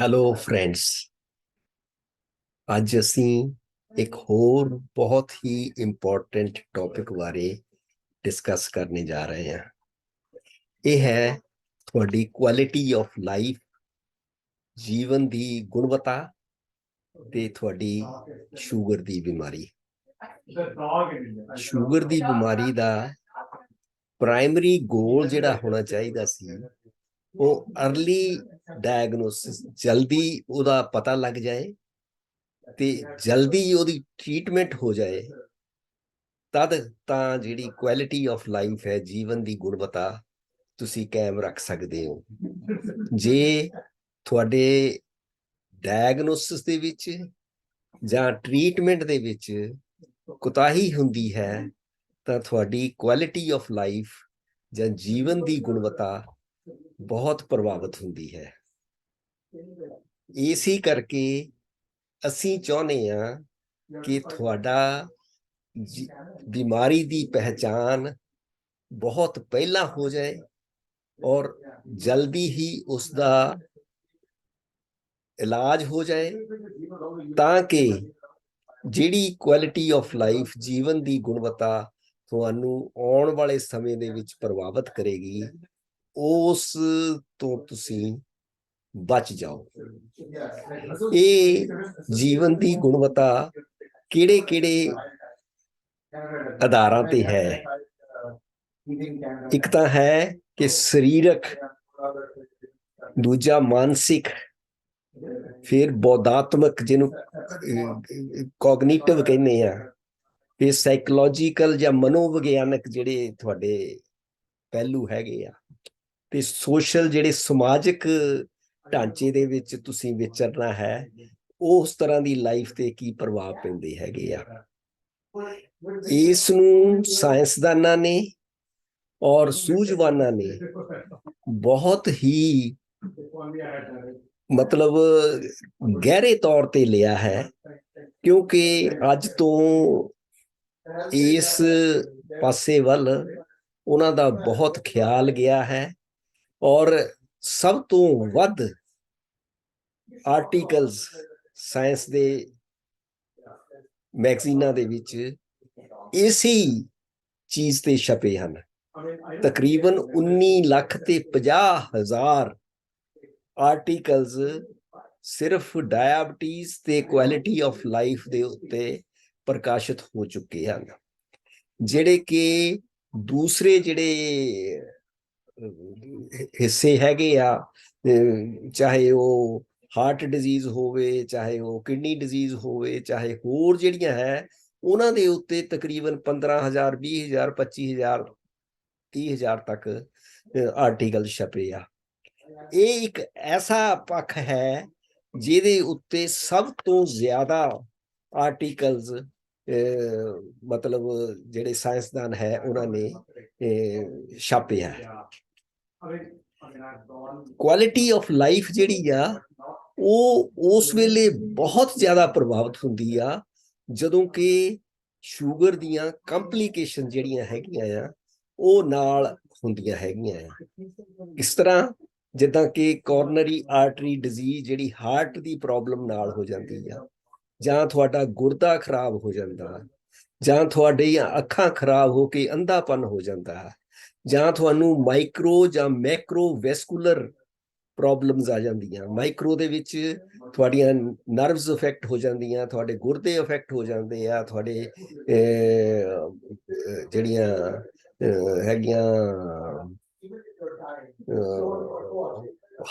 Hello friends ਅੱਜ ਅਸੀਂ ਇੱਕ ਹੋਰ ਬਹੁਤ ਹੀ ਇੰਪੋਰਟੈਂਟ ਟੌਪਿਕ ਬਾਰੇ ਡਿਸਕਸ ਕਰਨੇ ਜਾ ਰਹੇ ਹਾਂ। ਇਹ ਹੈ ਤੁਹਾਡੀ ਕੁਆਲਿਟੀ ਆਫ ਲਾਈਫ ਜੀਵਨ ਦੀ ਗੁਣਵੱਤਾ ਤੇ ਤੁਹਾਡੀ ਸ਼ੂਗਰ ਦੀ ਬਿਮਾਰੀ। ਸ਼ੂਗਰ ਦੀ ਬਿਮਾਰੀ ਦਾ ਪ੍ਰਾਇਮਰੀ ਗੋਲ ਜਿਹੜਾ ਹੋਣਾ ਚਾਹੀਦਾ ਸੀ ਉਹ ਅਰਲੀ ਡਾਇਗਨੋਸਿਸ ਜਲਦੀ ਉਹਦਾ ਪਤਾ ਲੱਗ ਜਾਏ ਤੇ ਜਲਦੀ ਉਹਦੀ ਟ੍ਰੀਟਮੈਂਟ ਹੋ ਜਾਏ, ਤਦ ਤਾਂ ਜਿਹੜੀ ਕੁਆਲਿਟੀ ਆਫ ਲਾਈਫ ਹੈ, ਜੀਵਨ ਦੀ ਗੁਣਵੱਤਾ ਤੁਸੀਂ ਕਾਇਮ ਰੱਖ ਸਕਦੇ ਹੋ। ਜੇ ਤੁਹਾਡੇ ਡਾਇਗਨੋਸਿਸ ਦੇ ਵਿੱਚ ਜਾਂ ਟ੍ਰੀਟਮੈਂਟ ਦੇ ਵਿੱਚ ਕੁਤਾਹੀ ਹੁੰਦੀ ਹੈ, ਤਾਂ ਤੁਹਾਡੀ ਕੁਆਲਿਟੀ ਆਫ ਲਾਈਫ ਜਾਂ ਜੀਵਨ ਦੀ ਗੁਣਵੱਤਾ ਬਹੁਤ ਪ੍ਰਭਾਵਿਤ ਹੁੰਦੀ ਹੈ। ਇਸੇ ਕਰਕੇ ਅਸੀਂ ਚਾਹੁੰਦੇ ਹਾਂ ਕਿ ਤੁਹਾਡਾ ਬਿਮਾਰੀ ਦੀ ਪਹਿਚਾਨ ਬਹੁਤ ਪਹਿਲਾਂ ਹੋ ਜਾਏ ਔਰ ਜਲਦੀ ਹੀ ਉਸ ਦਾ ਇਲਾਜ ਹੋ ਜਾਏ ਤਾਂ ਕਿ ਜਿਹੜੀ ਕੁਆਲਿਟੀ ਆਫ ਲਾਈਫ ਜੀਵਨ ਦੀ ਗੁਣਵੱਤਾ ਤੁਹਾਨੂੰ ਆਉਣ ਵਾਲੇ ਸਮੇਂ ਦੇ ਵਿੱਚ ਪ੍ਰਭਾਵਿਤ ਕਰੇਗੀ। ਉਸ ਤੋਂ ਤੁਸੀਂ ਬਚ ਜਾਓ ਇਹ ਜੀਵਨ ਦੀ ਗੁਣਵੱਤਾ ਕਿਹੜੇ ਕਿਹੜੇ ਆਧਾਰਾਂ ਤੇ ਹੈ? ਇੱਕ ਤਾਂ ਹੈ ਕਿ ਸਰੀਰਕ ਦੂਜਾ ਮਾਨਸਿਕ ਫਿਰ ਬੌਧਾਤਮਕ ਜਿਹਨੂੰ ਕੋਗਨੀਟਿਵ ਕਹਿੰਦੇ ਆ। ਫਿਰ ਸਾਈਕੋਲੋਜੀਕਲ ਜਾਂ ਮਨੋਵਿਗਿਆਨਕ ਜਿਹੜੇ ਤੁਹਾਡੇ ਪਹਿਲੂ ਹੈਗੇ ਆ। ਤੇ ਸੋਸ਼ਲ ਜਿਹੜੇ ਸਮਾਜਿਕ ਢਾਂਚੇ ਦੇ ਵਿੱਚ ਤੁਸੀਂ ਵਿਚਰਨਾ ਹੈ, ਉਸ ਤਰ੍ਹਾਂ ਦੀ ਲਾਈਫ ਤੇ ਕੀ ਪ੍ਰਭਾਵ ਪੈਂਦੇ ਹੈਗੇ ਆ? ਇਸ ਨੂੰ ਸਾਇੰਸਦਾਨਾਂ ਨੇ ਔਰ ਸੂਝਵਾਨਾਂ ਨੇ ਬਹੁਤ ਹੀ ਮਤਲਬ ਗਹਿਰੇ ਤੌਰ ਤੇ ਲਿਆ ਹੈ, ਕਿਉਂਕਿ ਅੱਜ ਤੋਂ ਇਸ ਪਾਸੇ ਵੱਲ ਉਹਨਾਂ ਦਾ ਬਹੁਤ ਖਿਆਲ ਗਿਆ ਹੈ। ਔਰ ਸਭ ਤੋਂ ਵੱਧ ਆਰਟੀਕਲਸ ਸਾਇੰਸ ਦੇ ਮੈਗਜ਼ੀਨਾਂ ਦੇ ਵਿੱਚ ਇਸੇ ਚੀਜ਼ ਤੇ ਛਪੇ ਹਨ। ਤਕਰੀਬਨ 19 ਲੱਖ ਤੇ 50 ਹਜ਼ਾਰ ਆਰਟੀਕਲਸ ਸਿਰਫ ਡਾਇਬਟੀਜ਼ ਤੇ ਕੁਆਲਿਟੀ ਆਫ ਲਾਈਫ ਦੇ ਉੱਤੇ ਪ੍ਰਕਾਸ਼ਿਤ ਹੋ ਚੁੱਕੇ ਹਨ, ਜਿਹੜੇ ਕਿ ਦੂਸਰੇ ਜਿਹੜੇ ਹਿੱਸੇ ਹੈਗੇ ਆ ਚਾਹੇ ਉਹ ਹਾਰਟ ਡਿਜ਼ੀਜ਼ ਹੋਵੇ, ਚਾਹੇ ਉਹ ਕਿਡਨੀ ਡਿਜ਼ੀਜ਼ ਹੋਵੇ, ਚਾਹੇ ਹੋਰ ਜਿਹੜੀਆਂ ਹੈ, ਉਹਨਾਂ ਦੇ ਉੱਤੇ ਤਕਰੀਬਨ 15000 20000 25000 30000 ਤੱਕ ਆਰਟੀਕਲ ਛਪੇ ਆ। ਇਹ ਇੱਕ ਐਸਾ ਪੱਖ ਹੈ ਜਿਹਦੇ ਉੱਤੇ ਸਭ ਤੋਂ ਜ਼ਿਆਦਾ ਆਰਟੀਕਲਸ ਮਤਲਬ ਜਿਹੜੇ ਸਾਇੰਸਦਾਨ ਹੈ, ਉਹਨਾਂ ਨੇ ਛਾਪਿਆ ਕੁਆਲਿਟੀ ਆਫ ਲਾਈਫ ਜਿਹੜੀ ਆ, ਉਹ ਉਸ ਵੇਲੇ ਬਹੁਤ ਜ਼ਿਆਦਾ ਪ੍ਰਭਾਵਿਤ ਹੁੰਦੀ ਆ, ਜਦੋਂ ਕਿ ਸ਼ੂਗਰ ਦੀਆਂ ਕੰਪਲਿਕੇਸ਼ਨ ਜਿਹੜੀਆਂ ਹੈਗੀਆਂ ਆ, ਉਹ ਨਾਲ ਹੁੰਦੀਆਂ ਹੈਗੀਆਂ ਆ। ਇਸ ਤਰ੍ਹਾਂ ਜਿੱਦਾਂ ਕਿ ਕੋਰਨਰੀ ਆਰਟਰੀ ਡਿਜ਼ੀਜ਼ ਜਿਹੜੀ ਹਾਰਟ ਦੀ ਪ੍ਰੋਬਲਮ ਨਾਲ ਹੋ ਜਾਂਦੀ ਆ, ਜਾਂ ਤੁਹਾਡਾ ਗੁਰਦਾ ਖਰਾਬ ਹੋ ਜਾਂਦਾ, ਜਾਂ ਤੁਹਾਡੀਆਂ ਅੱਖਾਂ ਖਰਾਬ ਹੋ ਕੇ ਅੰਧਾਪਨ ਹੋ ਜਾਂਦਾ ਜਾਂ ਤੁਹਾਨੂੰ ਮਾਈਕਰੋ ਜਾਂ ਮੈਕਰੋ ਵੈਸਕੂਲਰ ਪ੍ਰੋਬਲਮਸ ਆ ਜਾਂਦੀਆਂ। ਮਾਈਕਰੋ ਦੇ ਵਿੱਚ ਤੁਹਾਡੀਆਂ ਨਰਵਸ ਇਫੈਕਟ ਹੋ ਜਾਂਦੀਆਂ, ਤੁਹਾਡੇ ਗੁਰਦੇ ਇਫੈਕਟ ਹੋ ਜਾਂਦੇ ਆ, ਤੁਹਾਡੇ ਜਿਹੜੀਆਂ ਹੈਗੀਆਂ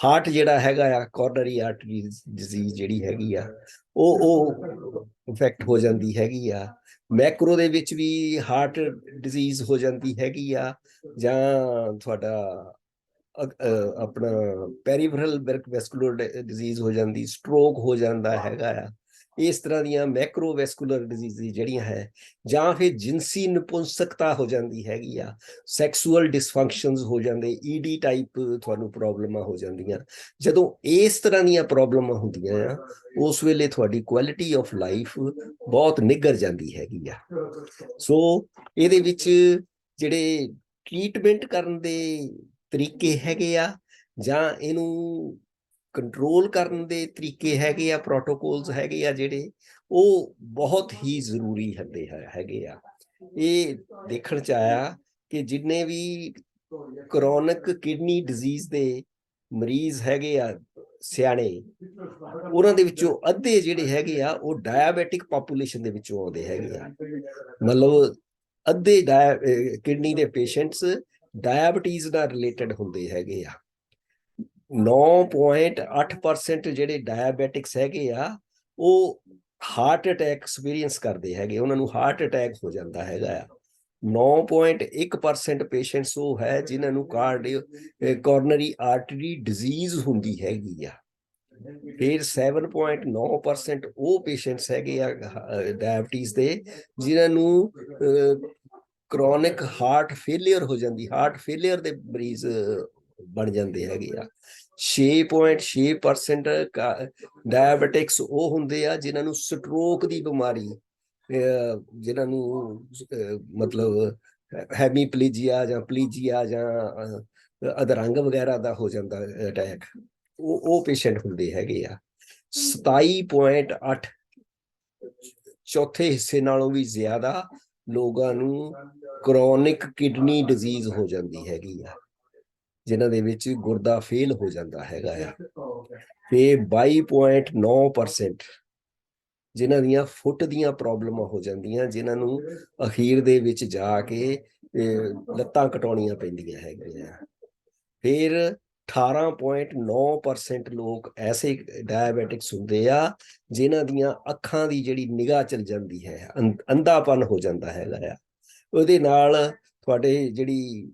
ਹਾਰਟ ਜਿਹੜਾ ਹੈਗਾ ਆ ਕੋਰਨਰੀ ਆਰਟਰੀ ਡਿਜ਼ੀਜ਼ ਜਿਹੜੀ ਹੈਗੀ ਆ, ਉਹ ਉਹ ਇਫੈਕਟ ਹੋ ਜਾਂਦੀ ਹੈਗੀ ਆ। ਮੈਕਰੋ ਦੇ ਵਿੱਚ ਵੀ ਹਾਰਟ ਡਿਜ਼ੀਜ਼ ਹੋ ਜਾਂਦੀ ਹੈਗੀ ਆ ਜਾਂ ਤੁਹਾਡਾ ਆਪਣਾ ਪੈਰੀਫਰਲ ਵੈਸਕੂਲਰ ਡਿਜ਼ੀਜ਼ ਹੋ ਜਾਂਦੀ ਸਟ੍ਰੋਕ ਹੋ ਜਾਂਦਾ ਹੈਗਾ ਆ। ਇਸ ਤਰ੍ਹਾਂ ਦੀਆਂ ਮੈਕਰੋਵੈਸਕੂਲਰ ਡਿਜ਼ੀਜ਼ ਜਿਹੜੀਆਂ ਹੈ, ਜਾਂ ਫਿਰ ਜਿੰਸੀ ਨਪੁੰਸਕਤਾ ਹੋ ਜਾਂਦੀ ਹੈਗੀ ਆ ਸੈਕਸੂਅਲ ਡਿਸਫੰਕਸ਼ਨਸ ਹੋ ਜਾਂਦੇ ਈਡੀ ਟਾਈਪ ਤੁਹਾਨੂੰ ਪ੍ਰੋਬਲਮਾਂ ਹੋ ਜਾਂਦੀਆਂ। ਜਦੋਂ ਇਸ ਤਰ੍ਹਾਂ ਦੀਆਂ ਪ੍ਰੋਬਲਮਾਂ ਹੁੰਦੀਆਂ ਆ, ਉਸ ਵੇਲੇ ਤੁਹਾਡੀ ਕੁਆਲਿਟੀ ਆਫ ਲਾਈਫ ਬਹੁਤ ਨਿੱਗਰ ਜਾਂਦੀ ਹੈਗੀ ਆ। ਸੋ ਇਹਦੇ ਵਿੱਚ ਜਿਹੜੇ ਟ੍ਰੀਟਮੈਂਟ ਕਰਨ ਦੇ ਤਰੀਕੇ ਹੈਗੇ ਆ, ਜਾਂ ਇਹਨੂੰ ਕੰਟਰੋਲ ਕਰਨ ਦੇ ਤਰੀਕੇ ਹੈਗੇ ਆ ਪ੍ਰੋਟੋਕੋਲਸ ਹੈਗੇ ਆ ਜਿਹੜੇ, ਉਹ ਬਹੁਤ ਹੀ ਜ਼ਰੂਰੀ ਹੁੰਦੇ ਹੈ, ਹੈਗੇ ਆ। ਇਹ ਦੇਖਣ ਚ ਆਇਆ ਕਿ ਜਿੰਨੇ ਵੀ ਕਰੋਨਿਕ ਕਿਡਨੀ ਡਿਜ਼ੀਜ਼ ਦੇ ਮਰੀਜ਼ ਹੈਗੇ ਆ ਸਿਆਣੇ, ਉਹਨਾਂ ਦੇ ਵਿੱਚੋਂ ਅੱਧੇ ਜਿਹੜੇ ਹੈਗੇ ਆ, ਉਹ ਡਾਇਬੀਟਿਕ ਪਾਪੂਲੇਸ਼ਨ ਦੇ ਵਿੱਚੋਂ ਆਉਂਦੇ ਹੈਗੇ ਆ। ਮਤਲਬ ਅੱਧੇ ਕਿਡਨੀ ਦੇ ਪੇਸ਼ੈਂਟਸ ਡਾਇਬਟੀਜ਼ ਨਾਲ ਰਿਲੇਟਡ ਹੁੰਦੇ ਹੈਗੇ ਆ। 9.8% ਜਿਹੜੇ ਡਾਇਬੀਟਿਕਸ ਹੈਗੇ ਆ, ਉਹ ਹਾਰਟ ਅਟੈਕ ਐਕਸਪੀਰੀਅੰਸ ਕਰਦੇ ਹੈਗੇ, ਉਹਨਾਂ ਨੂੰ ਹਾਰਟ ਅਟੈਕ ਹੋ ਜਾਂਦਾ ਹੈਗਾ ਆ। 9.1% ਪੇਸ਼ੈਂਟਸ ਉਹ ਹੈ ਜਿਨ੍ਹਾਂ ਨੂੰ ਕਾਰਡੀਓ ਕੋਰਨਰੀ ਆਰਟਰੀ ਡਿਜ਼ੀਜ਼ ਹੁੰਦੀ ਹੈਗੀ ਆ। ਫਿਰ 7.9% ਉਹ ਪੇਸ਼ੈਂਟਸ ਹੈਗੇ ਆ ਡਾਇਬਟੀਜ਼ ਦੇ, ਜਿਨ੍ਹਾਂ ਨੂੰ ਕ੍ਰੋਨਿਕ ਹਾਰਟ ਫੇਲਿਅਰ ਹੋ ਜਾਂਦੀ ਹਾਰਟ ਫੇਲਿਅਰ ਦੇ ਮਰੀਜ਼ ਬਣ ਜਾਂਦੇ ਹੈਗੇ ਆ। 6.6% ਡਾਇਬੀਟਿਕਸ ਉਹ ਹੁੰਦੇ ਆ ਜਿਨ੍ਹਾਂ ਨੂੰ ਸਟ੍ਰੋਕ ਦੀ ਬਿਮਾਰੀ ਜਿਨ੍ਹਾਂ ਨੂੰ ਮਤਲਬ ਹੈਮੀਪਲੀਜੀਆ ਜਾਂ ਪਲੀਜੀਆ ਜਾਂ ਅਧਰੰਗ ਵਗੈਰਾ ਦਾ ਹੋ ਜਾਂਦਾ ਅਟੈਕ ਉਹ ਉਹ ਪੇਸ਼ੈਂਟ ਹੁੰਦੇ ਹੈਗੇ ਆ। 27.8 ਚੌਥੇ ਹਿੱਸੇ ਨਾਲੋਂ ਵੀ ਜ਼ਿਆਦਾ ਲੋਕਾਂ ਨੂੰ ਕ੍ਰੋਨਿਕ ਕਿਡਨੀ ਡਿਜ਼ੀਜ਼ ਹੋ ਜਾਂਦੀ ਹੈਗੀ ਆ। ਜਿਨ੍ਹਾਂ ਦੇ ਵਿੱਚ ਗੁਰਦਾ ਫੇਲ ਹੋ ਜਾਂਦਾ ਹੈਗਾ ਆ। ਤੇ 22.9% ਜਿਨ੍ਹਾਂ ਦੀਆਂ ਫੁੱਟ ਦੀਆਂ ਪ੍ਰੋਬਲਮਾਂ ਹੋ ਜਾਂਦੀਆਂ ਜਿਨ੍ਹਾਂ ਨੂੰ ਅਖੀਰ ਦੇ ਵਿੱਚ ਜਾ ਕੇ ਲੱਤਾਂ ਕਟਾਉਣੀਆਂ ਪੈਂਦੀਆਂ ਹੈਗੀਆਂ ਫਿਰ 18.9% ਲੋਕ ਐਸੇ ਡਾਇਬੀਟਿਕਸ ਹੁੰਦੇ ਆ ਜਿਨ੍ਹਾਂ ਦੀਆਂ ਅੱਖਾਂ ਦੀ ਜਿਹੜੀ ਨਿਗਾਹ ਚਲ ਜਾਂਦੀ ਹੈ ਅੰਧਾਪਨ ਹੋ ਜਾਂਦਾ ਹੈਗਾ ਆ। ਉਹਦੇ ਨਾਲ ਤੁਹਾਡੇ ਜਿਹੜੀ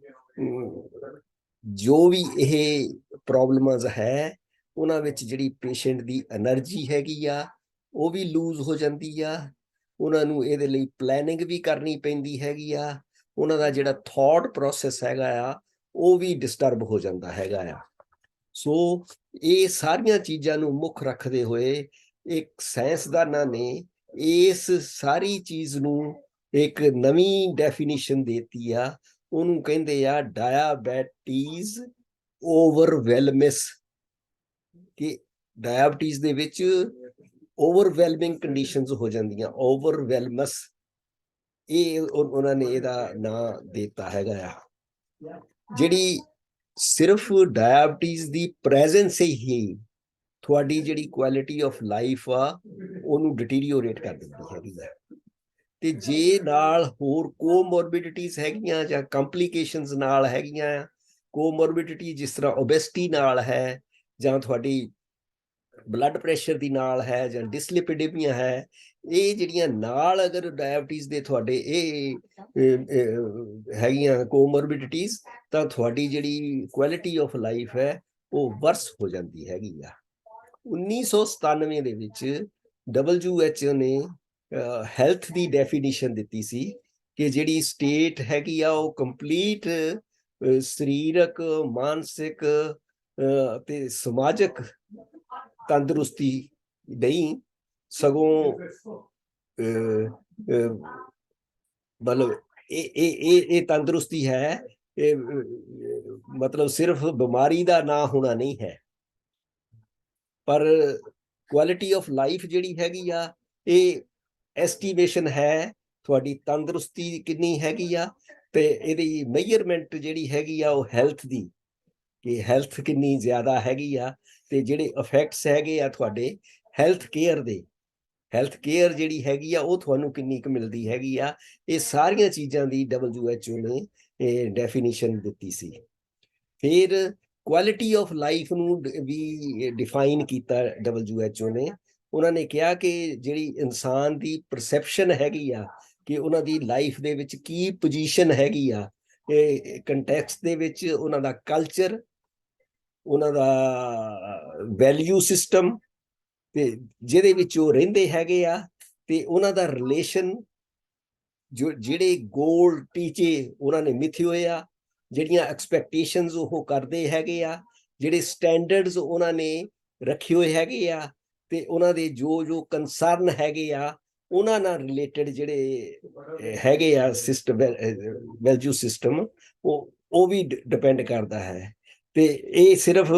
ਜੋ ਵੀ ਇਹ ਪ੍ਰੋਬਲਮਸ ਹੈ, ਉਹਨਾਂ ਵਿੱਚ ਜਿਹੜੀ ਪੇਸ਼ੈਂਟ ਦੀ એનર્ਜੀ ਹੈਗੀ ਆ, ਉਹ ਵੀ ਲੂਜ਼ ਹੋ ਜਾਂਦੀ ਆ। ਉਹਨਾਂ ਨੂੰ ਇਹਦੇ ਲਈ ਪਲੈਨਿੰਗ ਵੀ ਕਰਨੀ ਪੈਂਦੀ ਹੈਗੀ ਆ। ਉਹਨਾਂ ਦਾ ਜਿਹੜਾ ਥਾਟ ਪ੍ਰੋਸੈਸ ਹੈਗਾ ਆ, ਉਹ ਵੀ ਡਿਸਟਰਬ ਹੋ ਜਾਂਦਾ ਹੈਗਾ ਆ। ਸੋ ਇਹ ਸਾਰੀਆਂ ਚੀਜ਼ਾਂ ਨੂੰ ਮੁੱਖ ਰੱਖਦੇ ਹੋਏ ਇੱਕ ਸਾਇੰਸਦਾਨਾਂ ਨੇ ਇਸ ਸਾਰੀ ਚੀਜ਼ ਨੂੰ ਇੱਕ ਨਵੀਂ ਡੈਫੀਨੇਸ਼ਨ ਦਿੱਤੀ ਆ। ਉਹਨੂੰ ਕਹਿੰਦੇ ਆ ਡਾਇਬੀਟੀਜ਼ ਓਵਰਵੈਲਮਸ ਕਿ ਡਾਇਬੀਟੀਜ਼ ਦੇ ਵਿੱਚ ਓਵਰਵੈਲਮਿੰਗ ਕੰਡੀਸ਼ਨਸ ਹੋ ਜਾਂਦੀਆਂ ਓਵਰਵੈਲਮਸ ਇਹ ਉਹਨਾਂ ਨੇ ਇਹਦਾ ਨਾਂ ਦਿੱਤਾ ਹੈਗਾ ਆ। ਜਿਹੜੀ ਸਿਰਫ ਡਾਇਬੀਟੀਜ਼ ਦੀ ਪ੍ਰੈਜ਼ੈਂਸ ਹੀ ਤੁਹਾਡੀ ਜਿਹੜੀ ਕੁਆਲਿਟੀ ਆਫ ਲਾਈਫ ਆ, ਉਹਨੂੰ ਡਿਟੀਰੀਓਰੇਟ ਕਰ ਦਿੰਦੀ ਹੈਗੀ ਹੈ ਤੇ ਜੇ ਨਾਲ ਹੋਰ ਕੋਮੋਰਬਿਡਿਟੀਜ਼ ਹੈਗੀਆਂ ਜਾਂ ਕੰਪਲਿਕੇਸ਼ਨਸ ਨਾਲ ਹੈਗੀਆਂ ਆ ਕੋਮੋਰਬਿਡਿਟੀ ਜਿਸ ਤਰ੍ਹਾਂ ਓਬੈਸਿਟੀ ਨਾਲ ਹੈ ਜਾਂ ਤੁਹਾਡੀ ਬਲੱਡ ਪ੍ਰੈਸ਼ਰ ਦੀ ਨਾਲ ਹੈ ਜਾਂ ਡਿਸਲਿਪਿਡਿਮੀਆ ਹੈ, ਇਹ ਜਿਹੜੀਆਂ ਨਾਲ ਅਗਰ ਡਾਇਬੀਟੀਜ਼ ਦੇ ਤੁਹਾਡੇ ਇਹ ਹੈਗੀਆਂ ਕੋਮੋਰਬਿਡਿਟੀਜ਼ ਤਾਂ ਤੁਹਾਡੀ ਜਿਹੜੀ ਕੁਆਲਿਟੀ ਆਫ ਲਾਈਫ ਹੈ, ਉਹ ਵਰਸ ਹੋ ਜਾਂਦੀ ਹੈਗੀ ਆ। 1997 ਦੇ ਵਿੱਚ WHO ਨੇ ਹੈਲਥ ਦੀ ਡੈਫੀਨੇਸ਼ਨ ਦਿੱਤੀ ਸੀ ਕਿ ਜਿਹੜੀ ਸਟੇਟ ਹੈਗੀ ਆ ਉਹ ਕੰਪਲੀਟ ਸਰੀਰਕ, ਮਾਨਸਿਕ ਤੇ ਸਮਾਜਿਕ ਤੰਦਰੁਸਤੀ ਨਹੀਂ, ਸਗੋਂ ਮਤਲਬ ਇਹ ਇਹ ਇਹ ਇਹ ਤੰਦਰੁਸਤੀ ਹੈ, ਇਹ ਮਤਲਬ ਸਿਰਫ ਬਿਮਾਰੀ ਦਾ ਨਾ ਹੋਣਾ ਨਹੀਂ ਹੈ। ਪਰ ਕੁਆਲਿਟੀ ਆਫ ਲਾਈਫ ਜਿਹੜੀ ਹੈਗੀ ਆ, ਇਹ ਐਸਟੀਮੇਸ਼ਨ ਹੈ, ਤੁਹਾਡੀ ਤੰਦਰੁਸਤੀ ਕਿੰਨੀ ਹੈਗੀ ਆ ਤੇ ਇਹਦੀ ਮੈਜ਼ਰਮੈਂਟ ਜਿਹੜੀ ਹੈਗੀ ਆ ਉਹ ਹੈਲਥ ਦੀ, ਕਿ ਹੈਲਥ ਕਿੰਨੀ ਜ਼ਿਆਦਾ ਹੈਗੀ ਆ ਤੇ ਜਿਹੜੇ ਇਫੈਕਟਸ ਹੈਗੇ ਆ ਤੁਹਾਡੇ ਹੈਲਥ ਕੇਅਰ ਦੇ ਹੈਲਥ ਕੇਅਰ ਜਿਹੜੀ ਹੈਗੀ ਆ ਉਹ ਤੁਹਾਨੂੰ ਕਿੰਨੀ ਕੁ ਮਿਲਦੀ ਹੈਗੀ ਆ, ਇਹ ਸਾਰੀਆਂ ਚੀਜ਼ਾਂ ਦੀ WHO ਨੇ ਇਹ ਡੈਫੀਨੇਸ਼ਨ ਦਿੱਤੀ ਸੀ। ਫਿਰ ਕੁਆਲਿਟੀ ਆਫ ਲਾਈਫ ਨੂੰ ਵੀ ਡਿਫਾਈਨ ਕੀਤਾ WHO ਨੇ ਉਹਨਾਂ ਨੇ ਕਿਹਾ ਕਿ ਜਿਹੜੀ ਇਨਸਾਨ ਦੀ ਪਰਸੈਪਸ਼ਨ ਹੈਗੀ ਆ ਕਿ ਉਹਨਾਂ ਦੀ ਲਾਈਫ ਦੇ ਵਿੱਚ ਕੀ ਪੋਜੀਸ਼ਨ ਹੈਗੀ ਆ, ਇਹ ਕੰਟੈਕਸਟ ਦੇ ਵਿੱਚ ਉਹਨਾਂ ਦਾ ਕਲਚਰ ਉਹਨਾਂ ਦਾ ਵੈਲਿਊ ਸਿਸਟਮ ਤੇ ਜਿਹਦੇ ਵਿੱਚ ਉਹ ਰਹਿੰਦੇ ਹੈਗੇ ਆ ਤੇ ਉਹਨਾਂ ਦਾ ਰਿਲੇਸ਼ਨ ਜੋ, ਜਿਹੜੇ ਗੋਲ ਟੀਚੇ ਉਹਨਾਂ ਨੇ ਮਿੱਥੇ ਹੋਏ ਆ, ਜਿਹੜੀਆਂ ਐਕਸਪੈਕਟੇਸ਼ਨਸ ਉਹ ਕਰਦੇ ਹੈਗੇ ਆ, ਜਿਹੜੇ ਸਟੈਂਡਰਡਸ ਉਹਨਾਂ ਨੇ ਰੱਖੇ ਹੋਏ ਹੈਗੇ ਆ ਤੇ ਉਹਨਾਂ ਦੇ ਜੋ ਜੋ ਕੰਸਰਨ ਹੈਗੇ ਆ, ਉਹਨਾਂ ਨਾਲ ਰਿਲੇਟਡ ਜਿਹੜੇ ਹੈਗੇ ਆ ਸਿਸਟਮ ਵੈਲਿਊ ਸਿਸਟਮ ਉਹ ਉਹ ਵੀ ਡਿਪੈਂਡ ਕਰਦਾ ਹੈ। ਤੇ ਇਹ ਸਿਰਫ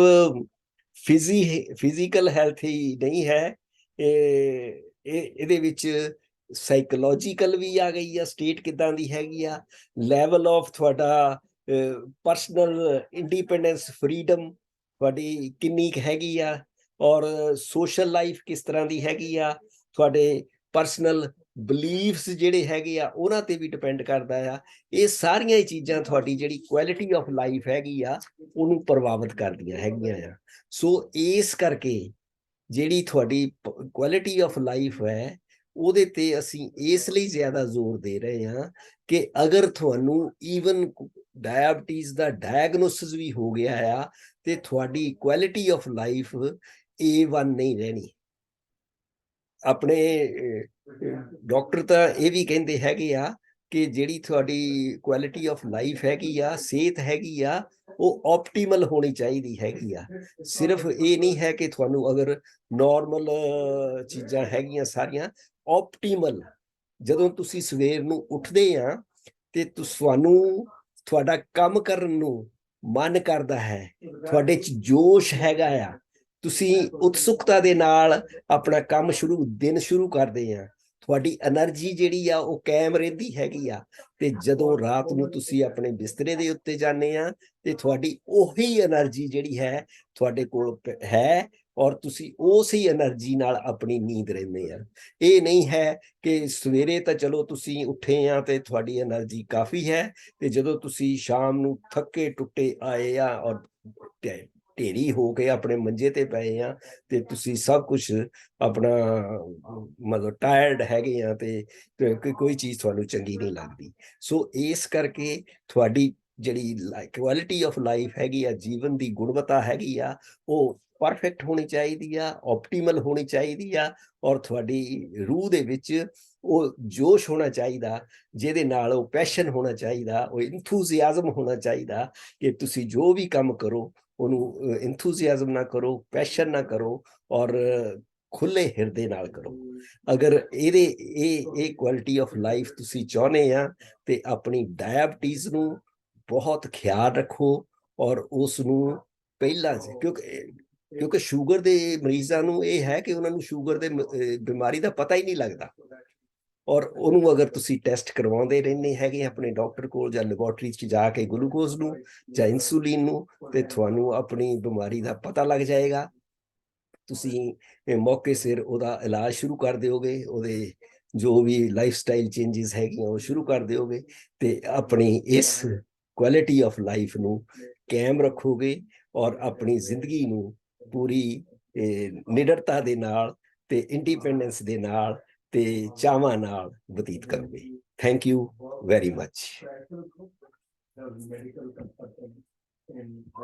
ਫਿਜ਼ੀ ਫਿਜ਼ੀਕਲ ਹੈਲਥ ਹੀ ਨਹੀਂ ਹੈ। ਇਹ ਇਹਦੇ ਵਿੱਚ ਸਾਈਕੋਲੋਜੀਕਲ ਵੀ ਆ ਗਈ ਆ ਸਟੇਟ ਕਿਦਾਂ ਦੀ ਹੈਗੀ ਆ ਲੈਵਲ ਆਫ ਤੁਹਾਡਾ ਪਰਸਨਲ ਇੰਡੀਪੈਂਡੈਂਸ ਫਰੀडम ਤੁਹਾਡੀ ਕਿੰਨੀ ਕੁ ਹੈਗੀ ਆ ਔਰ ਸੋਸ਼ਲ ਲਾਈਫ ਕਿਸ ਤਰ੍ਹਾਂ ਦੀ ਹੈਗੀ ਆ, ਤੁਹਾਡੇ ਪਰਸਨਲ ਬਲੀਫਸ ਜਿਹੜੇ ਹੈਗੇ ਆ, ਉਹਨਾਂ ਤੇ ਵੀ ਡਿਪੈਂਡ ਕਰਦਾ ਆ। ਇਹ ਸਾਰੀਆਂ ਹੀ ਚੀਜ਼ਾਂ ਤੁਹਾਡੀ ਜਿਹੜੀ ਕੁਆਲਿਟੀ ਆਫ ਲਾਈਫ ਹੈਗੀ ਆ, ਉਹਨੂੰ ਪ੍ਰਭਾਵਿਤ ਕਰਦੀਆਂ ਹੈਗੀਆਂ ਆ। ਸੋ ਇਸ ਕਰਕੇ ਜਿਹੜੀ ਤੁਹਾਡੀ ਕੁਆਲਿਟੀ ਆਫ ਲਾਈਫ ਹੈ, ਉਹਦੇ ਤੇ ਅਸੀਂ ਇਸ ਲਈ ਜ਼ਿਆਦਾ ਜ਼ੋਰ ਦੇ ਰਹੇ ਹਾਂ ਕਿ ਅਗਰ ਤੁਹਾਨੂੰ ਈਵਨ ਡਾਇਬਟੀਜ਼ ਦਾ ਡਾਇਗਨੋਸਿਸ ਵੀ ਹੋ ਗਿਆ ਆ, ਤੇ ਤੁਹਾਡੀ ਕੁਆਲਿਟੀ ਆਫ ਲਾਈਫ A1 ਨਹੀਂ ਰਹਿਣੀ। ਆਪਣੇ ਡਾਕਟਰ ਤਾਂ ਇਹ ਵੀ ਕਹਿੰਦੇ ਹੈਗੇ ਆ ਕਿ ਜਿਹੜੀ ਤੁਹਾਡੀ ਕੁਆਲਿਟੀ ਆਫ ਲਾਈਫ ਹੈਗੀ ਆ, ਸਿਹਤ ਹੈਗੀ ਆ, ਉਹ ਆਪਟੀਮਲ ਹੋਣੀ ਚਾਹੀਦੀ ਹੈਗੀ ਆ। ਸਿਰਫ ਇਹ ਨਹੀਂ ਹੈ ਕਿ ਤੁਹਾਨੂੰ ਅਗਰ ਨਾਰਮਲ ਚੀਜ਼ਾਂ ਹੈਗੀਆਂ ਸਾਰੀਆਂ ਆਪਟੀਮਲ ਜਦੋਂ ਤੁਸੀਂ ਸਵੇਰ ਨੂੰ ਉੱਠਦੇ ਆ ਤੇ ਤੁਹਾਨੂੰ ਤੁਹਾਡਾ ਕੰਮ ਕਰਨ ਨੂੰ ਮਨ ਕਰਦਾ ਹੈ, ਤੁਹਾਡੇ ਚ ਜੋਸ਼ ਹੈਗਾ ਆ ਤੁਸੀਂ ਉਤਸੁਕਤਾ ਦੇ ਨਾਲ ਆਪਣਾ ਕੰਮ ਸ਼ੁਰੂ ਦਿਨ ਸ਼ੁਰੂ ਕਰਦੇ ਆ। ਤੁਹਾਡੀ એનર્ਜੀ ਜਿਹੜੀ ਆ ਉਹ ਕਾਇਮ ਰਹਿੰਦੀ ਹੈਗੀ ਆ। ਤੇ ਜਦੋਂ ਰਾਤ ਨੂੰ ਤੁਸੀਂ ਆਪਣੇ ਬਿਸਤਰੇ ਦੇ ਉੱਤੇ ਜਾਂਦੇ ਆ ਤੇ ਤੁਹਾਡੀ ਉਹੀ એનર્ਜੀ ਜਿਹੜੀ ਹੈ ਤੁਹਾਡੇ ਕੋਲ ਹੈ ਔਰ ਤੁਸੀਂ ਉਸ ਹੀ એનર્ਜੀ ਨਾਲ ਆਪਣੀ ਨੀਂਦ ਰਹਿੰਦੇ ਆ। ਇਹ ਨਹੀਂ ਹੈ ਕਿ ਸਵੇਰੇ ਤਾਂ ਚਲੋ ਤੁਸੀਂ ਉੱਠੇ ਆ ਤੇ ਤੁਹਾਡੀ એનર્ਜੀ ਕਾਫੀ ਹੈ ਤੇ ਜਦੋਂ ਤੁਸੀਂ ਸ਼ਾਮ ਨੂੰ ਥੱਕੇ ਟੁੱਟੇ ਆਏ ਆ ਔਰ ਢੇਰੀ ਹੋ ਕੇ ਆਪਣੇ ਮੰਜੇ ਤੇ ਪਏ ਆ ਤੇ ਤੁਸੀਂ ਸਭ ਕੁਝ ਆਪਣਾ, ਮਤਲਬ ਟਾਇਰਡ ਹੈਗੇ ਆ ਤੇ ਕੋਈ ਚੀਜ਼ ਤੁਹਾਨੂੰ ਚੰਗੀ ਨਹੀਂ ਲੱਗਦੀ। ਸੋ ਇਸ ਕਰਕੇ ਤੁਹਾਡੀ ਜਿਹੜੀ ਕੁਆਲਿਟੀ ਆਫ ਲਾਈਫ ਹੈਗੀ ਆ, ਜੀਵਨ ਦੀ ਗੁਣਵੱਤਾ ਹੈਗੀ ਆ, ਉਹ ਪਰਫੈਕਟ ਹੋਣੀ ਚਾਹੀਦੀ ਆ ਆਪਟੀਮਲ ਹੋਣੀ ਚਾਹੀਦੀ ਆ ਔਰ ਤੁਹਾਡੀ ਰੂਹ ਦੇ ਵਿੱਚ ਉਹ ਜੋਸ਼ ਹੋਣਾ ਚਾਹੀਦਾ, ਜਿਹਦੇ ਨਾਲ ਉਹ ਪੈਸ਼ਨ ਹੋਣਾ ਚਾਹੀਦਾ, ਉਹ ਇਨਥੂਸੀਆਜ਼ਮ ਹੋਣਾ ਚਾਹੀਦਾ ਕਿ ਤੁਸੀਂ ਜੋ ਵੀ ਕੰਮ ਕਰੋ ਉਹਨੂੰ ਇਨਥੂਸੀਆਜ਼ਮ ਨਾ ਕਰੋ ਪੈਸ਼ਨ ਨਾ ਕਰੋ ਔਰ ਖੁੱਲੇ ਹਿਰਦੇ ਨਾਲ ਕਰੋ। ਅਗਰ ਇਹਦੇ, ਇਹ ਇਹ ਕੁਆਲਿਟੀ ਆਫ ਲਾਈਫ ਤੁਸੀਂ ਚਾਹੁੰਦੇ ਆ ਤੇ ਆਪਣੀ ਡਾਇਬਟੀਜ਼ ਨੂੰ ਬਹੁਤ ਖਿਆਲ ਰੱਖੋ ਔਰ ਉਸ ਨੂੰ ਪਹਿਲਾਂ ਕਿਉਂਕਿ ਕਿਉਂਕਿ ਸ਼ੂਗਰ ਦੇ ਮਰੀਜ਼ਾਂ ਨੂੰ ਇਹ ਹੈ ਕਿ ਉਹਨਾਂ ਨੂੰ ਸ਼ੂਗਰ ਦੇ ਬਿਮਾਰੀ ਦਾ ਪਤਾ ਹੀ ਨਹੀਂ ਲੱਗਦਾ। ਔਰ ਉਹਨੂੰ ਅਗਰ ਤੁਸੀਂ ਟੈਸਟ ਕਰਵਾਉਂਦੇ ਰਹਿੰਦੇ ਹੈਗੇ ਆਪਣੇ ਡਾਕਟਰ ਕੋਲ ਜਾਂ ਲੈਬੋਰਟਰੀ 'ਚ ਜਾ ਕੇ ਗਲੂਕੋਜ਼ ਨੂੰ ਜਾਂ ਇਨਸੂਲਿਨ ਨੂੰ, ਤੇ ਤੁਹਾਨੂੰ ਆਪਣੀ ਬਿਮਾਰੀ ਦਾ ਪਤਾ ਲੱਗ ਜਾਏਗਾ। ਤੁਸੀਂ ਮੌਕੇ ਸਿਰ ਉਹਦਾ ਇਲਾਜ ਸ਼ੁਰੂ ਕਰ ਦਿਓਗੇ, ਉਹਦੇ ਜੋ ਵੀ ਲਾਈਫ ਸਟਾਈਲ ਚੇਂਜਸ ਹੈਗੀਆਂ ਉਹ ਸ਼ੁਰੂ ਕਰ ਦਿਓਗੇ ਤੇ ਆਪਣੀ ਇਸ ਕੁਆਲਿਟੀ ਆਫ ਲਾਈਫ ਨੂੰ ਕਾਇਮ ਰੱਖੋਗੇ ਔਰ ਆਪਣੀ ਜ਼ਿੰਦਗੀ ਨੂੰ ਪੂਰੀ ਨਿਡਰਤਾ ਦੇ ਨਾਲ ਤੇ ਇੰਡੀਪੈਂਡੈਂਸ ਦੇ ਨਾਲ ਤੇ ਚਾਵਾਂ ਨਾਲ ਬਤੀਤ ਕਰੋਗੇ। Thank you very much